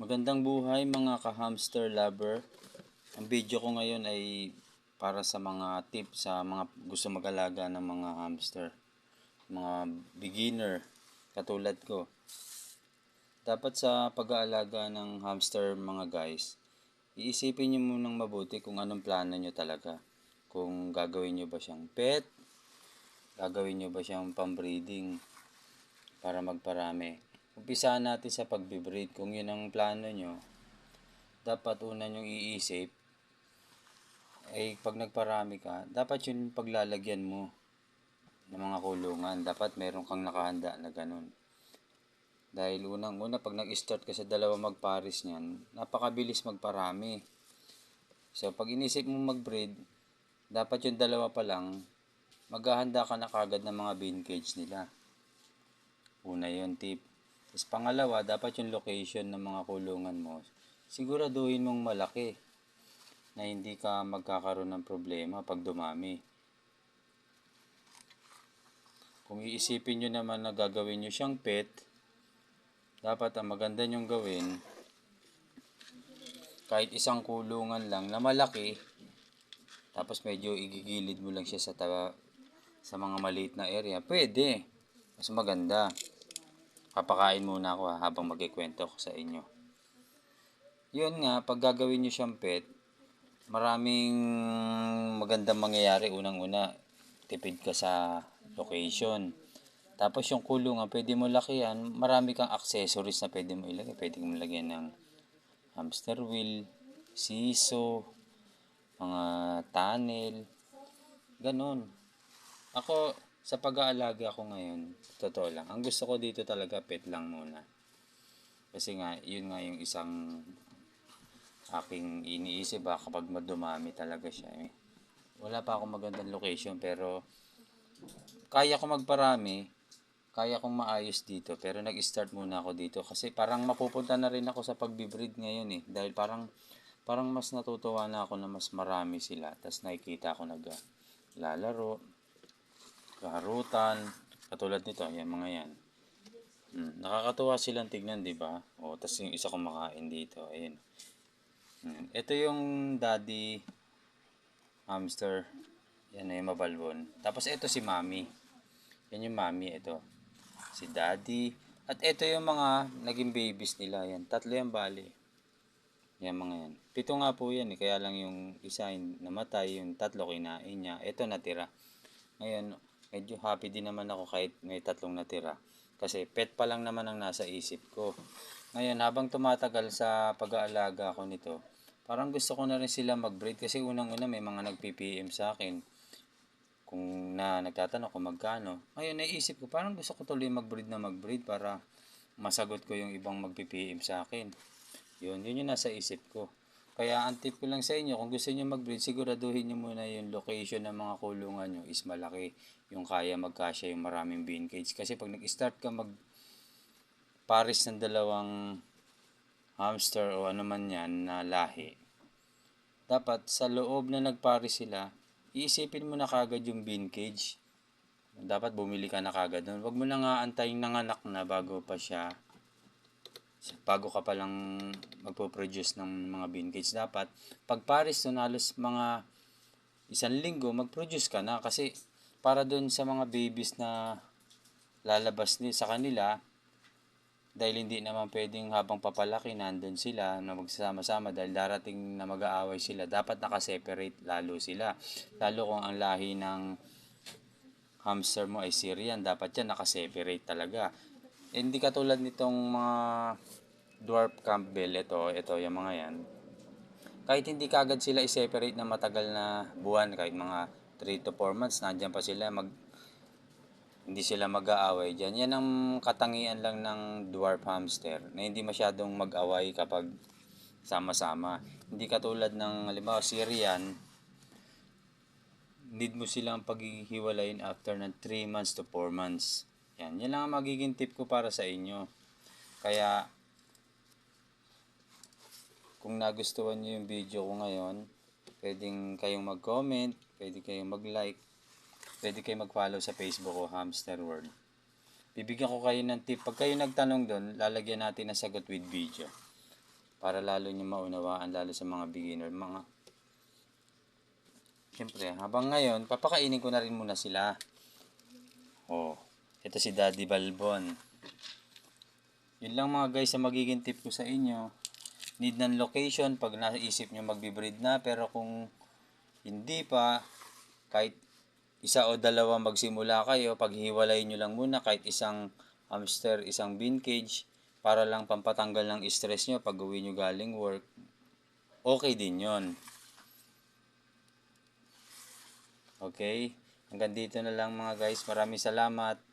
Magandang buhay mga ka-hamster lover. Ang video ko ngayon ay para sa mga tips sa mga gusto mag-alaga ng mga hamster. Mga beginner katulad ko. Dapat sa pag-aalaga ng hamster mga guys, iisipin nyo munang mabuti kung anong plano nyo talaga. Kung gagawin nyo ba siyang pet, gagawin nyo ba siyang pambreeding para magparami. Umpisahan natin sa pagbe-breed. Kung yun ang plano nyo, dapat una nyong iisip, ay pag nagparami ka, dapat yun paglalagyan mo ng mga kulungan. Dapat meron kang nakahanda na ganun. Dahil unang-una, pag nag-start ka sa dalawa magparis niyan, napakabilis magparami. So, pag inisip mo mag-breed, dapat yung dalawa pa lang, maghahanda ka na kagad ng mga bin cage nila. Una yun, tip. Tapos pangalawa, dapat yung location ng mga kulungan mo, siguraduhin mong malaki na hindi ka magkakaroon ng problema pag dumami. Kung iisipin nyo naman na gagawin nyo siyang pet, dapat ang maganda nyong gawin, kahit isang kulungan lang na malaki, tapos medyo igigilid mo lang siya sa tawa, sa mga maliit na area, pwede. Mas maganda. Papakain muna ako ha, habang magkikwento ko sa inyo. Yun nga, pag gagawin nyo siyang pet, maraming magandang mangyayari. Unang-una, tipid ka sa location. Tapos yung kulungan, pwede mo lakihan. Marami kang accessories na pwede mo ilagay. Pwede mo lagyan ng hamster wheel, siso, mga tunnel, ganun. Ako, sa pag-aalaga ko ngayon, totoo lang, ang gusto ko dito talaga pet lang muna. Kasi nga, yun nga yung isang aking iniisip. Ba kapag madumami talaga siya eh. Wala pa akong magandang location pero kaya ko magparami, kaya kong maayos dito pero nag-start muna ako dito. Kasi parang mapupunta na rin ako sa pagbe-breed ngayon eh. Dahil parang parang mas natutuwa na ako na mas marami sila. Tapos nakikita ko nag kaharutan katulad nito yan mga yan. Hmm, nakakatuwa silang tignan di ba? O tapos yung isa kumakain dito ayun hmm, ito yung daddy hamster. Yan na yung mabalbon. Tapos ito si mami. Yan yung mami ito. Si daddy. At ito yung mga naging babies nila yan tatlo yan bali yan mga yan. Pito nga po yan eh. Kaya lang yung isa yung namatay, yung tatlo kinain niya. Ito natira. Ngayon, medyo happy din naman ako kahit may tatlong natira. Kasi pet pa lang naman ang nasa isip ko. Ngayon, habang tumatagal sa pag-aalaga ko nito, parang gusto ko na rin sila mag-breed kasi unang-una may mga nag-PPM sa akin kung na nagtatanong kung magkano. Ngayon, naisip ko, parang gusto ko tuloy mag-breed na mag-breed para masagot ko yung ibang mag-PPM sa akin. Yun, yun yung nasa isip ko. Kaya ang tip ko lang sa inyo, kung gusto niyo mag-breed, siguraduhin niyo muna yung location ng mga kulungan niyo is malaki. Yung kaya magkasya yung maraming bean cage. Kasi pag nag-start ka mag paris ng dalawang hamster o ano man yan na lahi, dapat sa loob na nagparis sila, iisipin mo na kagad yung bean cage. Dapat bumili ka na kagad doon. Huwag mo na nga antayin nanganak na bago pa siya bago ka pa lang magpo-produce ng mga bean cage dapat pag pares doon halos mga isang linggo mag-produce ka na. Kasi para doon sa mga babies na lalabas ni sa kanila dahil hindi naman pwedeng habang papalaki nandun sila na magsasama-sama dahil darating na mag-aaway sila dapat nakaseparate lalo sila. Lalo kung ang lahi ng hamster mo ay Syrian dapat yan nakaseparate talaga hindi katulad nitong mga dwarf Campbell, ito, ito yung mga yan. Kahit hindi kagad sila i-separate na matagal na buwan, kahit mga 3 to 4 months, nandiyan pa sila, mag, hindi sila mag-aaway dyan. Yan ang katangian lang ng dwarf hamster, na hindi masyadong mag-away kapag sama-sama. Hindi katulad ng, halimbawa, Syrian, need mo silang paghihiwalayin after ng 3 months to 4 months. Yan, yan lang ang magiging tip ko para sa inyo. Kaya, kung nagustuhan nyo yung video ko ngayon, pwedeng kayong mag-comment, pwede kayong mag-like, pwede kayong mag-follow sa Facebook o Hamster World. Bibigyan ko kayo ng tip. Pag kayo nagtanong doon, lalagyan natin ng sagot with video. para lalo nyo maunawaan lalo sa mga beginner mga Siyempre, habang ngayon, papakainin ko na rin muna sila. Oh, ito si Daddy Balbon. Yun lang mga guys sa magiging tip ko sa inyo. Need ng location pag naisip nyo magbe-breed na. Pero kung hindi pa, kahit isa o dalawa magsimula kayo, paghiwalay nyo lang muna kahit isang hamster, isang bean cage, para lang pampatanggal ng stress nyo pag uwi nyo galing work, okay din yon Okay? Hanggang dito na lang mga guys. Maraming salamat.